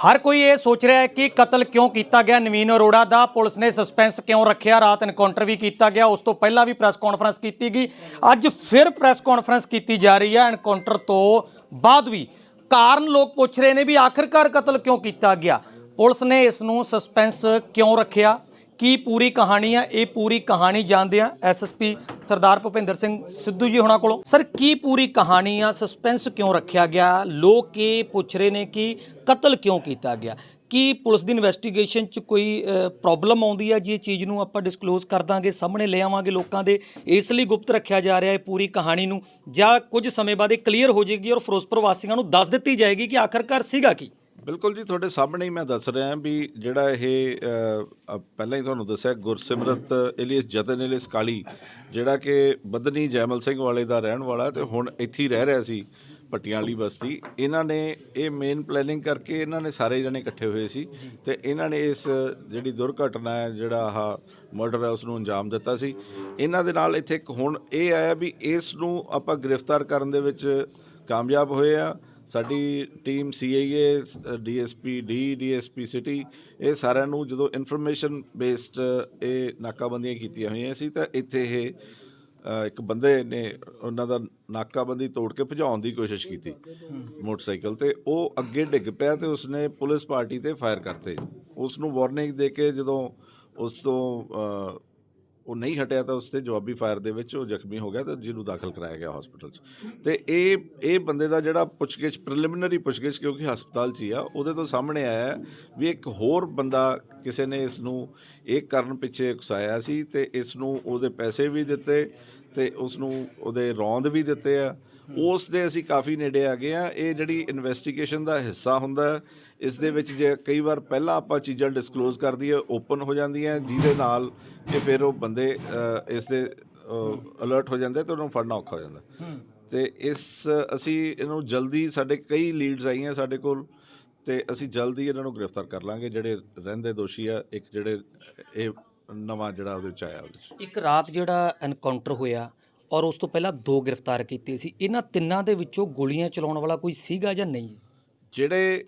ਹਰ ਕੋਈ ਇਹ ਸੋਚ ਰਿਹਾ ਹੈ ਕਿ ਕਤਲ ਕਿਉਂ ਕੀਤਾ ਗਿਆ? ਨਵੀਨ ਅਰੋੜਾ ਦਾ ਪੁਲਿਸ ਨੇ ਸਸਪੈਂਸ ਕਿਉਂ ਰੱਖਿਆ? ਰਾਤ ਐਨਕਾਊਂਟਰ ਵੀ ਕੀਤਾ ਗਿਆ। ਉਸ ਤੋਂ ਪਹਿਲਾਂ ਵੀ ਪ੍ਰੈਸ ਕਾਨਫਰੰਸ ਕੀਤੀ ਗਈ। ਅੱਜ ਫਿਰ ਪ੍ਰੈਸ ਕਾਨਫਰੰਸ ਕੀਤੀ ਜਾ ਰਹੀ ਹੈ। ਐਨਕਾਊਂਟਰ ਤੋਂ ਬਾਅਦ ਵੀ ਕਾਰਨ ਲੋਕ ਪੁੱਛ ਰਹੇ ਨੇ ਵੀ ਆਖਿਰਕਾਰ ਕਤਲ ਕਿਉਂ ਕੀਤਾ ਗਿਆ? ਪੁਲਿਸ ਨੇ ਇਸ ਨੂੰ ਸਸਪੈਂਸ ਕਿਉਂ ਰੱਖਿਆ? ਕੀ ਪੂਰੀ ਕਹਾਣੀ ਆ? ਇਹ ਪੂਰੀ ਕਹਾਣੀ ਜਾਣਦੇ ਆ ਐਸਐਸਪੀ ਸਰਦਾਰ ਭੁਪਿੰਦਰ ਸਿੰਘ ਸਿੱਧੂ ਜੀ ਹੋਣਾ ਕੋਲੋਂ। ਸਰ, ਕੀ ਪੂਰੀ ਕਹਾਣੀ ਆ? ਸਸਪੈਂਸ ਕਿਉਂ ਰੱਖਿਆ ਗਿਆ? ਲੋਕ ਇਹ ਪੁੱਛ ਰਹੇ ਨੇ ਕਿ ਕਤਲ ਕਿਉਂ ਕੀਤਾ ਗਿਆ? ਕੀ ਪੁਲਿਸ ਦੀ ਇਨਵੈਸਟੀਗੇਸ਼ਨ 'ਚ ਕੋਈ ਪ੍ਰੋਬਲਮ ਆਉਂਦੀ ਆ ਜੇ ਚੀਜ਼ ਨੂੰ ਆਪਾਂ ਡਿਸਕਲੋਜ਼ ਕਰ ਦਾਂਗੇ, ਸਾਹਮਣੇ ਲੈ ਆਵਾਂਗੇ ਲੋਕਾਂ ਦੇ? ਇਸ ਲਈ ਗੁਪਤ ਰੱਖਿਆ ਜਾ ਰਿਹਾ ਹੈ ਪੂਰੀ ਕਹਾਣੀ ਨੂੰ। ਜਾਂ ਕੁਝ ਸਮੇਂ ਬਾਅਦ ਇਹ ਕਲੀਅਰ ਹੋ ਜਾਏਗੀ ਔਰ ਫਿਰੋਜ਼ਪੁਰ ਵਾਸੀਆਂ ਨੂੰ ਦੱਸ ਦਿੱਤੀ ਜਾਏਗੀ ਕਿ ਆਖਰਕਾਰ ਸੀਗਾ ਕੀ? ਬਿਲਕੁਲ ਜੀ, ਤੁਹਾਡੇ ਸਾਹਮਣੇ ਹੀ ਮੈਂ ਦੱਸ ਰਿਹਾ ਵੀ ਜਿਹੜਾ ਇਹ ਪਹਿਲਾਂ ਹੀ ਤੁਹਾਨੂੰ ਦੱਸਿਆ ਗੁਰਸਿਮਰਤ ਇਲੀਅਸ, ਜਤਨ ਇਲੀਅਸ ਕਾਲੀ, ਜਿਹੜਾ ਕਿ ਬਦਨੀ ਜੈਮਲ ਸਿੰਘ ਵਾਲੇ ਦਾ ਰਹਿਣ ਵਾਲਾ ਹੈ ਤੇ ਹੁਣ ਇੱਥੇ ਹੀ ਰਹਿ ਰਿਹਾ ਸੀ ਪੱਟੀਆਂ ਵਾਲੀ ਬਸਤੀ, ਇਹਨਾਂ ਨੇ ਇਹ ਮੇਨ ਪਲੈਨਿੰਗ ਕਰਕੇ ਇਹਨਾਂ ਨੇ ਸਾਰੇ ਜਣੇ ਇਕੱਠੇ ਹੋਏ ਸੀ ਤੇ ਇਹਨਾਂ ਨੇ ਇਸ ਜਿਹੜੀ ਦੁਰਘਟਨਾ ਹੈ, ਜਿਹੜਾ ਆਹ ਮਰਡਰ ਹੈ ਉਸ ਨੂੰ ਅੰਜਾਮ ਦਿੱਤਾ ਸੀ। ਇਹਨਾਂ ਦੇ ਨਾਲ ਇੱਥੇ ਇੱਕ ਹੁਣ ਇਹ ਆਇਆ ਵੀ ਇਸ ਨੂੰ ਆਪਾਂ ਗ੍ਰਿਫਤਾਰ ਕਰਨ ਦੇ ਵਿੱਚ ਕਾਮਯਾਬ ਹੋਏ ਆ ਸਾਡੀ team CIA, DSP, D, DSP city, ਇਹ ਸਾਰਿਆਂ ਨੂੰ ਜਦੋਂ ਇਨਫੋਰਮੇਸ਼ਨ ਬੇਸਡ ਇਹ ਨਾਕਾਬੰਦੀਆਂ ਕੀਤੀਆਂ ਹੋਈਆਂ ਸੀ ਤਾਂ ਇੱਥੇ ਇਹ ਇੱਕ ਬੰਦੇ ਨੇ ਉਹਨਾਂ ਦਾ ਨਾਕਾਬੰਦੀ ਤੋੜ ਕੇ ਭਜਾਉਣ ਦੀ ਕੋਸ਼ਿਸ਼ ਕੀਤੀ ਮੋਟਰਸਾਈਕਲ ਤੇ। ਉਹ ਅੱਗੇ ਡਿੱਗ ਪਿਆ ਤੇ ਉਸਨੇ ਪੁਲਿਸ ਪਾਰਟੀ ਤੇ ਫਾਇਰ ਕਰਤੇ। ਉਸ ਨੂੰ ਵਾਰਨਿੰਗ ਦੇ ਕੇ ਜਦੋਂ ਉਸ ਤੋਂ ਉਹ ਨਹੀਂ ਹਟਿਆ ਤਾਂ ਉਸ ਤੇ ਜਵਾਬੀ ਫਾਇਰ ਦੇ ਵਿੱਚ ਉਹ ਜ਼ਖਮੀ ਹੋ ਗਿਆ ਤੇ ਜਿਹਨੂੰ ਦਾਖਲ ਕਰਾਇਆ ਗਿਆ ਹਸਪੀਟਲ 'ਚ। ਤੇ ਇਹ ਇਹ ਬੰਦੇ ਦਾ ਜਿਹੜਾ ਪੁੱਛਗਿੱਛ ਪ੍ਰੀਲਿਮਿਨਰੀ ਪੁੱਛਗਿੱਛ ਕਿਉਂਕਿ ਹਸਪਤਾਲ 'ਚ ਹੀ ਆ, ਉਹਦੇ ਤੋਂ ਸਾਹਮਣੇ ਆਇਆ ਵੀ ਇੱਕ ਹੋਰ ਬੰਦਾ ਕਿਸੇ ਨੇ ਇਸ ਨੂੰ ਇਹ ਕਰਨ ਪਿੱਛੇ ਉਕਸਾਇਆ ਸੀ ਤੇ ਇਸ ਨੂੰ ਉਹਦੇ ਪੈਸੇ ਵੀ ਦਿੱਤੇ ਤੇ ਉਸ ਨੂੰ ਉਹਦੇ ਰੌਂਦ ਵੀ ਦਿੱਤੇ ਆ। ਉਸ ਦੇ ਅਸੀਂ ਕਾਫੀ ਨੇੜੇ ਆ ਗਏ ਆ। ਇਹ ਜਿਹੜੀ ਇਨਵੈਸਟੀਗੇਸ਼ਨ ਦਾ ਹਿੱਸਾ ਹੁੰਦਾ ਇਸ ਦੇ ਵਿੱਚ ਜੇ ਕਈ ਵਾਰ ਪਹਿਲਾਂ ਆਪਾਂ ਚੀਜ਼ਾਂ ਡਿਸਕਲੋਜ਼ ਕਰ ਦਈਏ ਓਪਨ ਹੋ ਜਾਂਦੀਆਂ ਜਿਹਦੇ ਨਾਲ ਕਿ ਫਿਰ ਉਹ ਬੰਦੇ ਇਸ ਦੇ ਅਲਰਟ ਹੋ ਜਾਂਦੇ ਤੇ ਉਹਨੂੰ ਫੜਨਾ ਔਖਾ ਹੋ ਜਾਂਦਾ। ਤੇ ਇਸ ਅਸੀਂ ਇਹਨੂੰ ਜਲਦੀ ਸਾਡੇ ਕਈ ਲੀਡਸ ਆਈਆਂ ਸਾਡੇ ਕੋਲ ਤੇ ਅਸੀਂ ਜਲਦੀ ਇਹਨਾਂ ਨੂੰ ਗ੍ਰਿਫਤਾਰ ਕਰ ਲਾਂਗੇ। ਜਿਹੜੇ ਰਹਿੰਦੇ ਦੋਸ਼ੀ ਆ ਇੱਕ ਜਿਹੜੇ ਇਹ ਨਵਾਂ ਜਿਹੜਾ ਉਹਦੇ ਚ ਆਇਆ ਉਹਦੇ ਚ ਇੱਕ ਰਾਤ ਜਿਹੜਾ ਐਨਕਾਊਂਟਰ ਹੋਇਆ ਔਰ ਉਸ ਤੋਂ ਪਹਿਲਾਂ ਦੋ ਗ੍ਰਿਫਤਾਰ ਕੀਤੇ ਸੀ ਇਹਨਾਂ ਤਿੰਨਾਂ ਦੇ ਵਿੱਚੋਂ ਗੋਲੀਆਂ ਚਲਾਉਣ ਵਾਲਾ ਕੋਈ ਸੀਗਾ ਜਾਂ ਨਹੀਂ? ਜਿਹੜੇ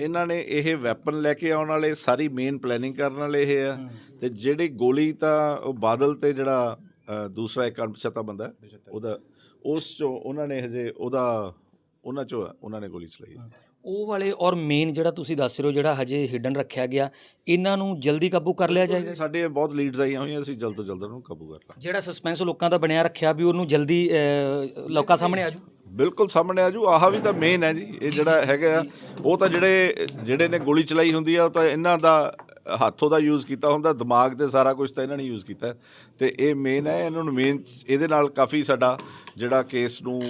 ਇਹਨਾਂ ਨੇ ਇਹ ਵੈਪਨ ਲੈ ਕੇ ਆਉਣ ਵਾਲੇ ਸਾਰੀ ਮੇਨ ਪਲੈਨਿੰਗ ਕਰਨ ਵਾਲੇ ਇਹ ਆ ਤੇ ਜਿਹੜੀ ਗੋਲੀ ਤਾਂ ਉਹ ਬਾਦਲ ਤੇ ਜਿਹੜਾ ਅ, ਦੂਸਰਾ ਇੱਕ ਅਣਪਛਾਤਾ ਬੰਦਾ ਹੈ, ਉਹਦਾ ਉਸ ਚੋਂ ਉਹਨਾਂ ਨੇ ਹਜੇ ਉਹਦਾ ਉਹਨਾਂ ਚੋਂ ਆ, ਉਹਨਾਂ ਨੇ ਗੋਲੀ ਚਲਾਈ ਹੈ। ਉਹ ਵਾਲੇ ਔਰ ਮੇਨ ਜਿਹੜਾ ਤੁਸੀਂ ਦੱਸ ਰਹੇ ਹੋ ਜਿਹੜਾ ਹਜੇ ਹਿਡਨ ਰੱਖਿਆ ਗਿਆ ਇਹਨਾਂ ਨੂੰ ਜਲਦੀ ਕਾਬੂ ਕਰ ਲਿਆ ਜਾਏਗਾ? ਸਾਡੇ ਬਹੁਤ ਲੀਡਸ ਆਈਆਂ ਹੋਈਆਂ ਅਸੀਂ ਜਲਦ ਤੋਂ ਜਲਦ ਉਹਨੂੰ ਕਾਬੂ ਕਰ ਲਾਂਗੇ। ਜਿਹੜਾ ਸਸਪੈਂਸ ਲੋਕਾਂ ਦਾ ਬਣਿਆ ਰੱਖਿਆ ਵੀ ਉਹਨੂੰ ਜਲਦੀ ਲੋਕਾਂ ਸਾਹਮਣੇ ਆਜੂ? ਬਿਲਕੁਲ ਸਾਹਮਣੇ ਆ ਜੂ ਆਹ ਵੀ ਤਾਂ ਮੇਨ ਹੈ ਜੀ ਇਹ ਜਿਹੜਾ ਹੈਗਾ ਆ ਉਹ ਤਾਂ ਜਿਹੜੇ ਜਿਹੜੇ ਨੇ ਗੋਲੀ ਚਲਾਈ ਹੁੰਦੀ ਆ ਉਹ ਤਾਂ ਇਹਨਾਂ ਦਾ ਹੱਥੋਂ ਦਾ ਯੂਜ਼ ਕੀਤਾ ਹੁੰਦਾ ਦਿਮਾਗ ਤੇ ਸਾਰਾ ਕੁਝ ਤਾਂ ਇਹਨਾਂ ਨੇ ਯੂਜ਼ ਕੀਤਾ। ਤੇ ਇਹ ਮੇਨ ਹੈ ਇਹਨਾਂ ਨੂੰ ਮੇਨ ਇਹਦੇ ਨਾਲ ਕਾਫੀ ਸਾਡਾ ਜਿਹੜਾ ਕੇਸ ਨੂੰ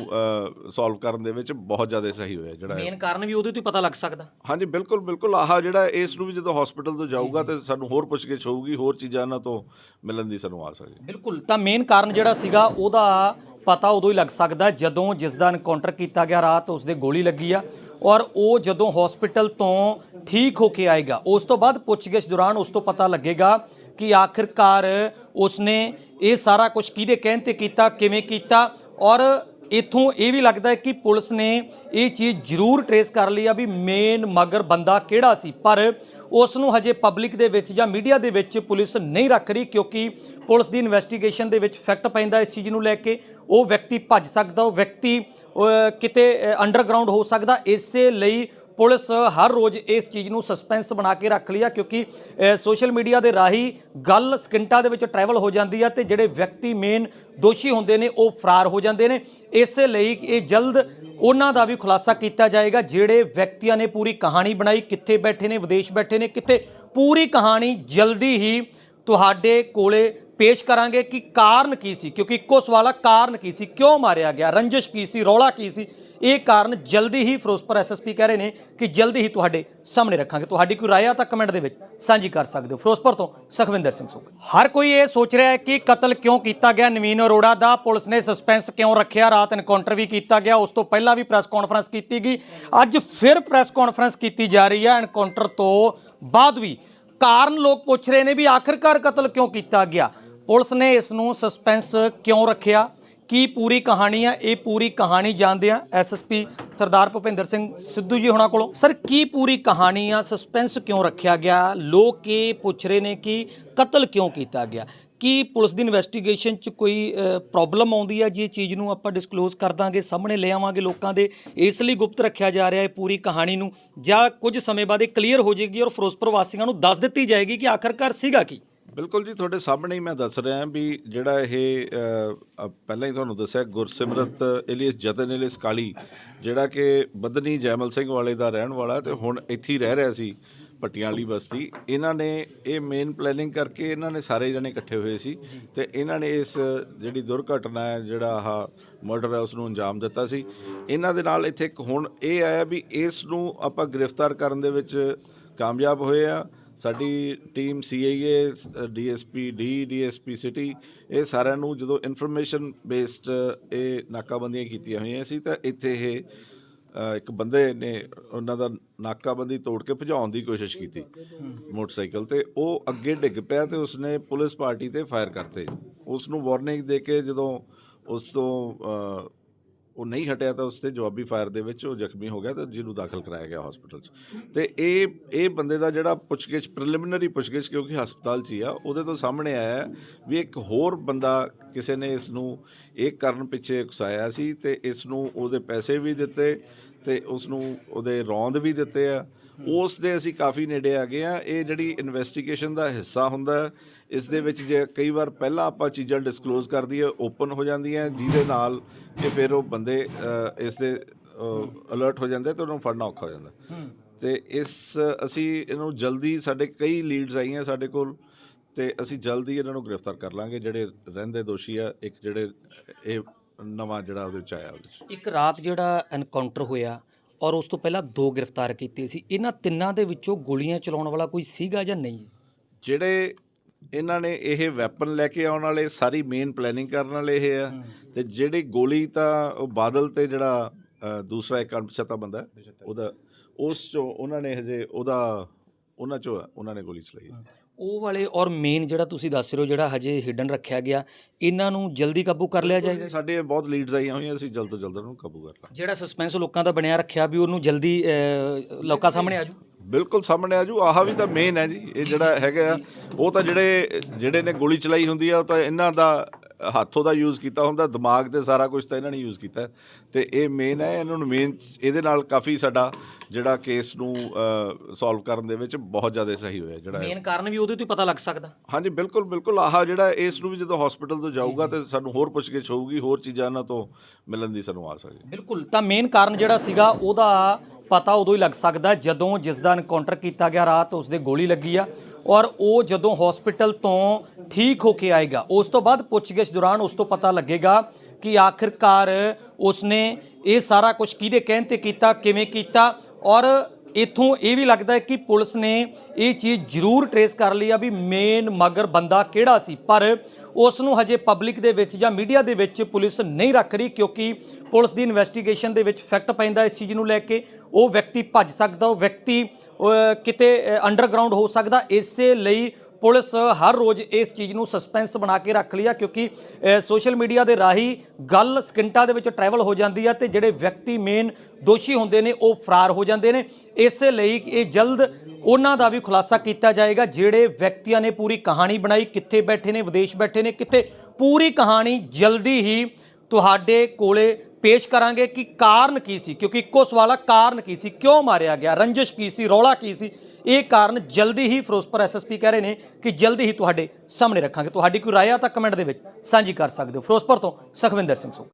ਸੋਲਵ ਕਰਨ ਦੇ ਵਿੱਚ ਬਹੁਤ ਜ਼ਿਆਦਾ ਸਹੀ ਹੋਇਆ ਜਿਹੜਾ ਮੇਨ ਕਾਰਨ ਵੀ ਉਹਦੇ ਤੋਂ ਹੀ ਪਤਾ ਲੱਗ ਸਕਦਾ। ਹਾਂਜੀ ਬਿਲਕੁਲ ਬਿਲਕੁਲ। ਆਹ ਜਿਹੜਾ ਇਸ ਨੂੰ ਵੀ ਜਦੋਂ ਹਸਪੀਟਲ ਤੋਂ ਜਾਊਗਾ ਤੇ ਸਾਨੂੰ ਹੋਰ ਪੁੱਛਗਿੱਛ ਹੋਊਗੀ ਹੋਰ ਚੀਜ਼ਾਂ ਇਹਨਾਂ ਤੋਂ ਮਿਲਣ ਦੀ ਸਾਨੂੰ ਆਸ ਹੈ ਬਿਲਕੁਲ। ਤਾਂ ਮੇਨ ਕਾਰਨ ਜਿਹੜਾ ਸੀਗਾ ਉਹਦਾ ਪਤਾ ਉਦੋਂ ਹੀ ਲੱਗ ਸਕਦਾ ਜਦੋਂ ਜਿਸ ਦਾ ਐਨਕਾਊਂਟਰ ਕੀਤਾ ਗਿਆ, ਰਾਤ ਉਸ ਦੇ ਗੋਲੀ ਲੱਗੀ ਆ ਔਰ ਉਹ ਜਦੋਂ ਹਸਪੀਟਲ ਤੋਂ ਠੀਕ ਹੋ ਕੇ ਆਏਗਾ, ਉਸ ਤੋਂ ਬਾਅਦ ਪੁੱਛਗਿੱਛ ਦੌਰਾਨ ਉਸ ਤੋਂ ਪਤਾ ਲੱਗੇਗਾ ਕਿ ਆਖਿਰਕਾਰ ਉਸਨੇ ਇਹ ਸਾਰਾ ਕੁਝ ਕਿਹਦੇ ਕਹਿਣ ਤੇ ਕੀਤਾ, ਕਿਵੇਂ ਕੀਤਾ ਔਰ ਇਥੋਂ ਇਹ ਵੀ ਲੱਗਦਾ ਹੈ ਕਿ ਪੁਲਿਸ ਨੇ ਇਹ ਚੀਜ਼ ਜ਼ਰੂਰ ਟਰੇਸ ਕਰ ਲਈ ਆ ਵੀ ਮੇਨ ਮਗਰ ਬੰਦਾ ਕਿਹੜਾ ਸੀ। ਪਰ ਉਸ ਨੂੰ ਹਜੇ ਪਬਲਿਕ ਦੇ ਵਿੱਚ ਜਾਂ ਮੀਡੀਆ ਦੇ ਵਿੱਚ ਪੁਲਿਸ ਨਹੀਂ ਰੱਖ ਰਹੀ ਕਿਉਂਕਿ ਪੁਲਿਸ ਦੀ ਇਨਵੈਸਟੀਗੇਸ਼ਨ ਦੇ ਵਿੱਚ ਫੈਕਟ ਪੈਂਦਾ ਇਸ ਚੀਜ਼ ਨੂੰ ਲੈ ਕੇ। ਉਹ ਵਿਅਕਤੀ ਭੱਜ ਸਕਦਾ, ਉਹ ਵਿਅਕਤੀ ਕਿਤੇ ਅੰਡਰਗਰਾਉਂਡ ਹੋ ਸਕਦਾ। ਇਸੇ ਲਈ ਪੁਲਿਸ ਹਰ ਰੋਜ਼ ਇਸ ਚੀਜ਼ ਨੂੰ ਸਸਪੈਂਸ ਬਣਾ ਕੇ ਰੱਖ ਲਿਆ ਕਿਉਂਕਿ ਸੋਸ਼ਲ ਮੀਡੀਆ ਦੇ ਰਾਹੀਂ ਗੱਲ ਸਕਿੰਟਾਂ ਦੇ ਵਿੱਚ ਟਰੈਵਲ ਹੋ ਜਾਂਦੀ ਆ ਤੇ ਜਿਹੜੇ ਵਿਅਕਤੀ ਮੇਨ ਦੋਸ਼ੀ ਹੁੰਦੇ ਨੇ, ਉਹ ਫਰਾਰ ਹੋ ਜਾਂਦੇ ਨੇ। ਇਸੇ ਲਈ ਇਹ ਜਲਦ ਉਹਨਾਂ ਦਾ ਵੀ ਖੁਲਾਸਾ ਕੀਤਾ ਜਾਏਗਾ, ਜਿਹੜੇ ਵਿਅਕਤੀਆਂ ਨੇ ਪੂਰੀ ਕਹਾਣੀ ਬਣਾਈ, ਕਿੱਥੇ ਬੈਠੇ ਨੇ, ਵਿਦੇਸ਼ ਬੈਠੇ ਨੇ, ਕਿੱਥੇ ਪੂਰੀ ਕਹਾਣੀ ਜਲਦੀ ਹੀ ਤੁਹਾਡੇ ਕੋਲੇ ਪੇਸ਼ ਕਰਾਂਗੇ ਕਿ ਕਾਰਨ ਕੀ ਸੀ, ਕਿਉਂਕਿ ਇੱਕੋ ਸਵਾਲ ਆ, ਕਾਰਨ ਕੀ ਸੀ, ਕਿਉਂ ਮਾਰਿਆ ਗਿਆ, ਰੰਜਿਸ਼ ਕੀ ਸੀ, ਰੌਲਾ ਕੀ ਸੀ? ਇਹ ਕਾਰਨ ਜਲਦੀ ਹੀ ਫਿਰੋਜ਼ਪੁਰ ਐਸਐਸਪੀ ਕਹਿ ਰਹੇ ਨੇ ਕਿ ਜਲਦੀ ਹੀ ਤੁਹਾਡੇ ਸਾਹਮਣੇ ਰੱਖਾਂਗੇ। ਤੁਹਾਡੀ ਕੋਈ ਰਾਏ ਆ ਤਾਂ ਕਮੈਂਟ ਦੇ ਵਿੱਚ ਸਾਂਝੀ ਕਰ ਸਕਦੇ ਹੋ। ਫਿਰੋਜ਼ਪੁਰ ਤੋਂ ਸੁਖਵਿੰਦਰ ਸਿੰਘ ਸੁਖ। ਹਰ ਕੋਈ ਇਹ ਸੋਚ ਰਿਹਾ ਹੈ ਕਿ ਕਤਲ ਕਿਉਂ ਕੀਤਾ ਗਿਆ? ਨਵੀਨ ਅਰੋੜਾ ਦਾ ਪੁਲਿਸ ਨੇ ਸਸਪੈਂਸ ਕਿਉਂ ਰੱਖਿਆ? ਰਾਤ ਐਨਕਾਊਂਟਰ ਵੀ ਕੀਤਾ ਗਿਆ। ਉਸ ਤੋਂ ਪਹਿਲਾਂ ਵੀ ਪ੍ਰੈਸ ਕਾਨਫਰੰਸ ਕੀਤੀ ਗਈ। ਅੱਜ ਫਿਰ ਪ੍ਰੈਸ ਕਾਨਫਰੰਸ ਕੀਤੀ ਜਾ ਰਹੀ ਹੈ। ਐਨਕਾਊਂਟਰ ਤੋਂ ਬਾਅਦ ਵੀ ਕਾਰਨ ਲੋਕ ਪੁੱਛ ਰਹੇ ਨੇ ਵੀ ਆਖਿਰਕਾਰ ਕਤਲ ਕਿਉਂ ਕੀਤਾ ਗਿਆ? ਪੁਲਿਸ ਨੇ ਇਸ ਨੂੰ ਸਸਪੈਂਸ ਕਿਉਂ ਰੱਖਿਆ? ਕੀ ਪੂਰੀ ਕਹਾਣੀ ਆ? ਇਹ ਪੂਰੀ ਕਹਾਣੀ ਜਾਣਦੇ ਆ ਐਸਐਸਪੀ ਸਰਦਾਰ ਭੁਪਿੰਦਰ ਸਿੰਘ ਸਿੱਧੂ ਜੀ ਹੋਣਾ ਕੋਲੋਂ। ਸਰ, ਕੀ ਪੂਰੀ ਕਹਾਣੀ ਆ? ਸਸਪੈਂਸ ਕਿਉਂ ਰੱਖਿਆ ਗਿਆ? ਲੋਕ ਇਹ ਪੁੱਛ ਰਹੇ ਨੇ ਕਿ ਕਤਲ ਕਿਉਂ ਕੀਤਾ ਗਿਆ? ਕੀ ਪੁਲਿਸ ਦੀ ਇਨਵੈਸਟੀਗੇਸ਼ਨ 'ਚ ਕੋਈ ਪ੍ਰੋਬਲਮ ਆਉਂਦੀ ਆ? ਜੇ ਇਹ ਚੀਜ਼ ਨੂੰ ਆਪਾਂ ਡਿਸਕਲੋਜ਼ ਕਰ ਦਾਂਗੇ, ਸਾਹਮਣੇ ਲੈ ਆਵਾਂਗੇ ਲੋਕਾਂ ਦੇ, ਇਸ ਲਈ ਗੁਪਤ ਰੱਖਿਆ ਜਾ ਰਿਹਾ ਹੈ ਪੂਰੀ ਕਹਾਣੀ ਨੂੰ। ਜਾਂ ਕੁਝ ਸਮੇਂ ਬਾਅਦ ਇਹ ਕਲੀਅਰ ਹੋ ਜਾਏਗੀ ਔਰ ਫਿਰੋਜ਼ਪੁਰ ਵਾਸੀਆਂ ਨੂੰ ਦੱਸ ਦਿੱਤੀ ਜਾਏਗੀ ਕਿ ਆਖਰਕਾਰ ਸੀਗਾ ਕੀ? ਬਿਲਕੁਲ ਜੀ, ਤੁਹਾਡੇ ਸਾਹਮਣੇ ਹੀ ਮੈਂ ਦੱਸ ਰਿਹਾ ਵੀ ਜਿਹੜਾ ਇਹ ਪਹਿਲਾਂ ਹੀ ਤੁਹਾਨੂੰ ਦੱਸਿਆ ਗੁਰਸਿਮਰਤ ਇਲੀਅਸ ਜਤਨ ਇਲੀਅਸ ਕਾਲੀ, ਜਿਹੜਾ ਕਿ ਬਦਨੀ ਜੈਮਲ ਸਿੰਘ ਵਾਲੇ ਦਾ ਰਹਿਣ ਵਾਲਾ ਤੇ ਹੁਣ ਇੱਥੇ ਹੀ ਰਹਿ ਰਿਹਾ ਸੀ ਪੱਟੀਆਂ ਵਾਲੀ ਬਸਤੀ, ਇਹਨਾਂ ਨੇ ਇਹ ਮੇਨ ਪਲੈਨਿੰਗ ਕਰਕੇ ਇਹਨਾਂ ਨੇ ਸਾਰੇ ਜਣੇ ਇਕੱਠੇ ਹੋਏ ਸੀ ਤੇ ਇਹਨਾਂ ਨੇ ਇਸ ਜਿਹੜੀ ਦੁਰਘਟਨਾ ਹੈ, ਜਿਹੜਾ ਆਹ ਮਰਡਰ ਹੈ ਉਸ ਨੂੰ ਅੰਜਾਮ ਦਿੱਤਾ ਸੀ। ਇਹਨਾਂ ਦੇ ਨਾਲ ਇੱਥੇ ਇੱਕ ਹੁਣ ਇਹ ਆਇਆ ਵੀ ਇਸ ਨੂੰ ਆਪਾਂ ਗ੍ਰਿਫਤਾਰ ਕਰਨ ਦੇ ਵਿੱਚ ਕਾਮਯਾਬ ਹੋਏ ਆ ਸਾਡੀ team CIA, DSP, D, DSP city, ਇਹ ਸਾਰਿਆਂ ਨੂੰ ਜਦੋਂ ਇਨਫੋਰਮੇਸ਼ਨ ਬੇਸਡ ਇਹ ਨਾਕਾਬੰਦੀਆਂ ਕੀਤੀਆਂ ਹੋਈਆਂ ਸੀ ਤਾਂ ਇੱਥੇ ਇਹ ਇੱਕ ਬੰਦੇ ਨੇ ਉਹਨਾਂ ਦਾ ਨਾਕਾਬੰਦੀ ਤੋੜ ਕੇ ਭਜਾਉਣ ਦੀ ਕੋਸ਼ਿਸ਼ ਕੀਤੀ ਮੋਟਰਸਾਈਕਲ ਤੇ। ਉਹ ਅੱਗੇ ਡਿੱਗ ਪਿਆ ਤੇ ਉਸਨੇ ਪੁਲਿਸ ਪਾਰਟੀ ਤੇ ਫਾਇਰ ਕਰਤੇ। ਉਸ ਨੂੰ ਵਾਰਨਿੰਗ ਦੇ ਕੇ ਜਦੋਂ ਉਸ ਤੋਂ ਉਹ ਨਹੀਂ ਹਟਿਆ ਤਾਂ ਉਸ ਤੇ ਜਵਾਬੀ ਫਾਇਰ ਦੇ ਵਿੱਚ ਉਹ ਜ਼ਖਮੀ ਹੋ ਗਿਆ ਤੇ ਜਿਹਨੂੰ ਦਾਖਲ ਕਰਾਇਆ ਗਿਆ ਹਸਪੀਟਲ 'ਚ। ਤੇ ਇਹ ਇਹ ਬੰਦੇ ਦਾ ਜਿਹੜਾ ਪੁੱਛਗਿੱਛ ਪ੍ਰੀਲਿਮਿਨਰੀ ਪੁੱਛਗਿੱਛ ਕਿਉਂਕਿ ਹਸਪਤਾਲ 'ਚ ਹੀ ਆ, ਉਹਦੇ ਤੋਂ ਸਾਹਮਣੇ ਆਇਆ ਵੀ ਇੱਕ ਹੋਰ ਬੰਦਾ ਕਿਸੇ ਨੇ ਇਸ ਨੂੰ ਇਹ ਕਰਨ ਪਿੱਛੇ ਉਕਸਾਇਆ ਸੀ ਤੇ ਇਸ ਨੂੰ ਉਹਦੇ ਪੈਸੇ ਵੀ ਦਿੱਤੇ ਤੇ ਉਸ ਨੂੰ ਉਹਦੇ ਰੌਂਦ ਵੀ ਦਿੱਤੇ ਆ। ਉਸ ਦੇ ਅਸੀਂ ਕਾਫੀ ਨੇੜੇ ਆ ਗਏ ਆ ਇਹ ਜਿਹੜੀ ਇਨਵੈਸਟੀਗੇਸ਼ਨ ਦਾ ਹਿੱਸਾ ਹੁੰਦਾ ਇਸ ਦੇ ਵਿੱਚ ਜੇ ਕਈ ਵਾਰ ਪਹਿਲਾਂ ਆਪਾਂ ਚੀਜ਼ਾਂ ਡਿਸਕਲੋਜ਼ ਕਰ ਦਈਏ ਓਪਨ ਹੋ ਜਾਂਦੀਆਂ ਜਿਹਦੇ ਨਾਲ ਕਿ ਫਿਰ ਉਹ ਬੰਦੇ ਅ, ਇਸ ਦੇ ਅਲਰਟ ਹੋ ਜਾਂਦੇ ਤੇ ਉਹਨੂੰ ਫੜਨਾ ਔਖਾ ਹੋ ਜਾਂਦਾ ਤੇ ਇਸ ਅਸੀਂ ਇਹਨੂੰ ਜਲਦੀ ਸਾਡੇ ਕਈ ਲੀਡਸ ਆਈਆਂ ਸਾਡੇ ਕੋਲ ਤੇ ਅਸੀਂ ਜਲਦੀ ਇਹਨਾਂ ਨੂੰ ਗ੍ਰਿਫਤਾਰ ਕਰ ਲਾਂਗੇ। ਜਿਹੜੇ ਰਹਿੰਦੇ ਦੋਸ਼ੀ ਆ ਇੱਕ ਜਿਹੜੇ ਇਹ ਨਵਾਂ ਜਿਹੜਾ ਉਹਦੇ ਵਿੱਚ ਆਇਆ ਉਹਦੇ 'ਚ ਇੱਕ ਰਾਤ ਜਿਹੜਾ ਐਨਕਾਊਂਟਰ ਹੋਇਆ ਔਰ ਉਸ ਤੋਂ ਪਹਿਲਾਂ ਦੋ ਗ੍ਰਿਫਤਾਰ ਕੀਤੇ ਸੀ। ਇਹਨਾਂ ਤਿੰਨਾਂ ਦੇ ਵਿੱਚੋਂ ਗੋਲੀਆਂ ਚਲਾਉਣ ਵਾਲਾ ਕੋਈ ਸੀਗਾ ਜਾਂ ਨਹੀਂ? ਜਿਹੜੇ ਇਹਨਾਂ ਨੇ ਇਹ ਵੈਪਨ ਲੈ ਕੇ ਆਉਣ ਵਾਲੇ ਸਾਰੀ ਮੇਨ ਪਲੈਨਿੰਗ ਕਰਨ ਵਾਲੇ ਇਹ ਆ। ਤੇ ਜਿਹੜੀ ਗੋਲੀ ਤਾਂ ਉਹ ਬਾਦਲ ਤੇ ਜਿਹੜਾ ਅ, ਦੂਸਰਾ ਇੱਕ ਅਣਪਛਾਤਾ ਬੰਦਾ ਹੈ, ਉਹਦਾ ਉਸ ਚੋਂ ਉਹਨਾਂ ਨੇ ਹਜੇ ਉਹਦਾ ਉਹਨਾਂ ਚੋਂ ਆ, ਉਹਨਾਂ ਨੇ ਗੋਲੀ ਚਲਾਈ ਹੈ। ਉਹ ਵਾਲੇ ਔਰ ਮੇਨ ਜਿਹੜਾ ਤੁਸੀਂ ਦੱਸ ਰਹੇ ਹੋ ਜਿਹੜਾ ਹਜੇ ਹਿਡਨ ਰੱਖਿਆ ਗਿਆ ਇਹਨਾਂ ਨੂੰ ਜਲਦੀ ਕਾਬੂ ਕਰ ਲਿਆ ਜਾਏਗਾ? ਸਾਡੇ ਬਹੁਤ ਲੀਡਸ ਆਈਆਂ ਹੋਈਆਂ ਅਸੀਂ ਜਲਦ ਤੋਂ ਜਲਦ ਉਹਨੂੰ ਕਾਬੂ ਕਰ ਲਾਂਗੇ। ਜਿਹੜਾ ਸਸਪੈਂਸ ਲੋਕਾਂ ਦਾ ਬਣਿਆ ਰੱਖਿਆ ਵੀ ਉਹਨੂੰ ਜਲਦੀ ਲੋਕਾਂ ਸਾਹਮਣੇ ਆਜੂ ਬਿਲਕੁਲ ਸਾਹਮਣੇ ਆਜੂ ਆਹ ਵੀ ਤਾਂ ਮੇਨ ਹੈ ਜੀ ਇਹ ਜਿਹੜਾ ਹੈਗਾ ਆ, ਉਹ ਤਾਂ ਜਿਹੜੇ ਜਿਹੜੇ ਨੇ ਗੋਲੀ ਚਲਾਈ ਹੁੰਦੀ ਆ ਉਹ ਤਾਂ ਇਹਨਾਂ ਦਾ ਹੱਥੋਂ ਦਾ ਯੂਜ਼ ਕੀਤਾ ਹੁੰਦਾ ਦਿਮਾਗ ਤੇ ਸਾਰਾ ਕੁਝ ਤਾਂ ਇਹਨਾਂ ਨੇ ਯੂਜ਼ ਕੀਤਾ। ਤੇ ਇਹ ਮੇਨ ਹੈ ਇਹਨਾਂ ਨੂੰ ਮੇਨ ਇਹਦੇ ਨਾਲ ਕਾਫੀ ਸਾਡਾ ਜਿਹੜਾ ਕੇਸ ਨੂੰ ਸੋਲਵ ਕਰਨ ਦੇ ਵਿੱਚ ਬਹੁਤ ਜ਼ਿਆਦਾ ਸਹੀ ਹੋਇਆ ਜਿਹੜਾ। ਮੇਨ ਕਾਰਨ ਵੀ ਉਹਦੇ ਤੋਂ ਹੀ ਪਤਾ ਲੱਗ ਸਕਦਾ। ਹਾਂਜੀ ਬਿਲਕੁਲ ਬਿਲਕੁਲ। ਆਹ ਜਿਹੜਾ ਇਸ ਨੂੰ ਵੀ ਜਦੋਂ ਹਸਪੀਟਲ ਤੋਂ ਜਾਊਗਾ ਤੇ ਸਾਨੂੰ ਹੋਰ ਪੁੱਛਗਿੱਛ ਹੋਊਗੀ ਹੋਰ ਚੀਜ਼ਾਂ ਇਹਨਾਂ ਤੋਂ ਮਿਲਣ ਦੀ ਸਾਨੂੰ ਆਸ ਹੈ ਬਿਲਕੁਲ। ਤਾਂ ਮੇਨ ਕਾਰਨ ਜਿਹੜਾ ਸੀਗਾ ਉਹਦਾ ਪਤਾ ਉਦੋਂ ਹੀ ਲੱਗ ਸਕਦਾ ਜਦੋਂ ਜਿਸ ਦਾ ਐਨਕਾਊਂਟਰ ਕੀਤਾ ਗਿਆ, ਰਾਤ ਉਸ ਦੇ ਗੋਲੀ ਲੱਗੀ ਆ ਔਰ ਉਹ ਜਦੋਂ ਹਸਪੀਟਲ ਤੋਂ ਠੀਕ ਹੋ ਕੇ ਆਏਗਾ, ਉਸ ਤੋਂ ਬਾਅਦ ਪੁੱਛਗਿੱਛ ਦੌਰਾਨ ਉਸ ਤੋਂ ਪਤਾ ਲੱਗੇਗਾ ਕਿ ਆਖਿਰਕਾਰ ਉਸਨੇ ਇਹ ਸਾਰਾ ਕੁਝ ਕਿਹਦੇ ਕਹਿਣ ਤੇ ਕੀਤਾ, ਕਿਵੇਂ ਕੀਤਾ ਔਰ ਇਥੋਂ ਇਹ ਵੀ ਲੱਗਦਾ ਹੈ ਕਿ ਪੁਲਿਸ ਨੇ ਇਹ ਚੀਜ਼ ਜ਼ਰੂਰ ਟਰੇਸ ਕਰ ਲਈ ਆ ਵੀ ਮੇਨ ਮਗਰ ਬੰਦਾ ਕਿਹੜਾ ਸੀ। ਪਰ ਉਸ ਨੂੰ ਹਜੇ ਪਬਲਿਕ ਦੇ ਵਿੱਚ ਜਾਂ ਮੀਡੀਆ ਦੇ ਵਿੱਚ ਪੁਲਿਸ ਨਹੀਂ ਰੱਖ ਰਹੀ ਕਿਉਂਕਿ ਪੁਲਿਸ ਦੀ ਇਨਵੈਸਟੀਗੇਸ਼ਨ ਦੇ ਵਿੱਚ ਫੈਕਟ ਪੈਂਦਾ ਇਸ ਚੀਜ਼ ਨੂੰ ਲੈ ਕੇ। ਉਹ ਵਿਅਕਤੀ ਭੱਜ ਸਕਦਾ, ਉਹ ਵਿਅਕਤੀ ਕਿਤੇ ਅੰਡਰਗਰਾਉਂਡ ਹੋ ਸਕਦਾ। ਇਸੇ ਲਈ ਪੁਲਿਸ ਹਰ ਰੋਜ਼ ਇਸ ਚੀਜ਼ ਨੂੰ ਸਸਪੈਂਸ ਬਣਾ ਕੇ ਰੱਖ ਲਿਆ ਕਿਉਂਕਿ ਸੋਸ਼ਲ ਮੀਡੀਆ ਦੇ ਰਾਹੀਂ ਗੱਲ ਸਕਿੰਟਾਂ ਦੇ ਵਿੱਚ ਟਰੈਵਲ ਹੋ ਜਾਂਦੀ ਆ ਤੇ ਜਿਹੜੇ ਵਿਅਕਤੀ ਮੇਨ ਦੋਸ਼ੀ ਹੁੰਦੇ ਨੇ, ਉਹ ਫਰਾਰ ਹੋ ਜਾਂਦੇ ਨੇ। ਇਸੇ ਲਈ ਇਹ ਜਲਦ ਉਹਨਾਂ ਦਾ ਵੀ ਖੁਲਾਸਾ ਕੀਤਾ ਜਾਏਗਾ, ਜਿਹੜੇ ਵਿਅਕਤੀਆਂ ਨੇ ਪੂਰੀ ਕਹਾਣੀ ਬਣਾਈ, ਕਿੱਥੇ ਬੈਠੇ ਨੇ, ਵਿਦੇਸ਼ ਬੈਠੇ ਨੇ, ਕਿੱਥੇ ਪੂਰੀ ਕਹਾਣੀ ਜਲਦੀ ਹੀ ਤੁਹਾਡੇ ਕੋਲੇ ਪੇਸ਼ ਕਰਾਂਗੇ ਕਿ ਕਾਰਨ ਕੀ ਸੀ, ਕਿਉਂਕਿ ਇੱਕੋ ਸਵਾਲ ਆ, ਕਾਰਨ ਕੀ ਸੀ, ਕਿਉਂ ਮਾਰਿਆ ਗਿਆ, ਰੰਜਿਸ਼ ਕੀ ਸੀ, ਰੌਲਾ ਕੀ ਸੀ, ਇਹ ਕਾਰਨ ਜਲਦੀ ਹੀ ਫਿਰੋਜ਼ਪੁਰ ਐਸਐਸਪੀ ਕਹਿ ਰਹੇ ਨੇ ਕਿ ਜਲਦੀ ਹੀ ਤੁਹਾਡੇ ਸਾਹਮਣੇ ਰੱਖਾਂਗੇ। ਤੁਹਾਡੀ ਕੋਈ ਰਾਏ ਆ ਤਾਂ ਕਮੈਂਟ ਦੇ ਵਿੱਚ ਸਾਂਝੀ ਕਰ ਸਕਦੇ ਹੋ। ਫਿਰੋਜ਼ਪੁਰ ਤੋਂ ਸਖਵਿੰਦਰ ਸਿੰਘ ਸੋ